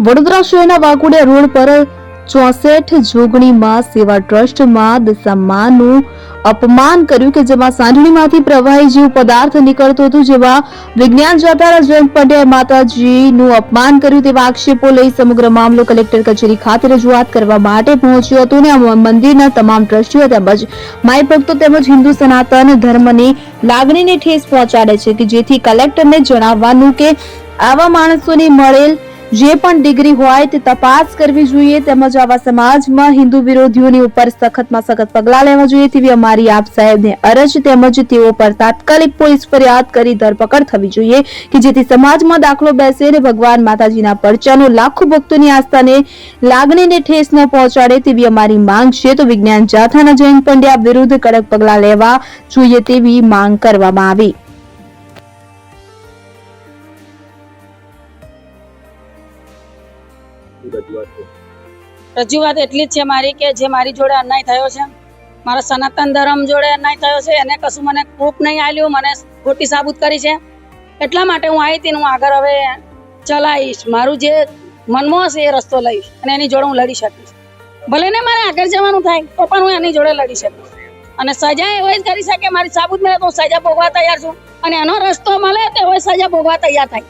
વડોદરા શહેરના વાઘોડિયા રોડ પર ચોસઠ જોગણીમાં સેવા ટ્રસ્ટમાં દશામાનું અપમાન કર્યું કે જેમાં સાંઢણીમાંથી પ્રવાહી જેવું પદાર્થ નીકળતું હતું જેમાં વિજ્ઞાન જાતારા જયંત પંડ્યાએ માતાજીનું અપમાન કર્યું તેવા આક્ષેપો લઈ સમગ્ર મામલો કલેક્ટર કચેરી ખાતે રજૂઆત કરવા માટે પહોંચ્યો હતો અને મંદિરના તમામ ટ્રસ્ટીઓ તેમજ માય ભક્તો તેમજ હિન્દુ સનાતન ધર્મની લાગણીને ઠેસ પહોંચાડે છે કે જેથી કલેક્ટરને જણાવવાનું કે આવા માણસોને મળેલ જે પણ ડિગ્રી હોય તે તપાસ કરવી જોઈએ તેમજ આવા સમાજમાં હિન્દુ વિરોધીઓની ઉપર સખતમાં સખત પગલાં લેવા જોઈએ તેવી અમારી આપ સાહેબને અરજ તેમજ તેઓ પર તાત્કાલિક પોલીસ ફરિયાદ કરી ધરપકડ થવી જોઈએ કે જેથી સમાજમાં દાખલો બેસે અને ભગવાન માતાજીના પરચાનો લાખો ભક્તોની આસ્થાને લાગણીને ઠેસ ન પહોંચાડે તેવી અમારી માંગ છે. તો વિજ્ઞાન જાથાના જયંત પંડ્યા વિરુદ્ધ કડક પગલાં લેવા જોઈએ તેવી માંગ કરવામાં આવી. રજૂઆત એટલી જ છે મારી કે જે મારી જોડે અન્યાય થયો છે, મારા સનાતન ધર્મ જોડે અન્યાય થયો છે, એને કશું મને પ્રૂફ નહીં આલ્યું મને ખોટી સાબુત કરી છે. એટલા માટે હું આવી હતી હું આગળ હવે ચલાવીશ, મારું જે મનમાં હશે એ રસ્તો લઈશ અને એની જોડે હું લડી શકીશ. ભલે ને મારે આગળ જવાનું થાય, તો પણ હું એની જોડે લડી શકીશ. અને સજા એવો જ કરી શકે, મારી સાબુત મળે તો સજા ભોગવા તૈયાર છું. અને એનો રસ્તો મળે તો એવો સજા ભોગવા તૈયાર થાય.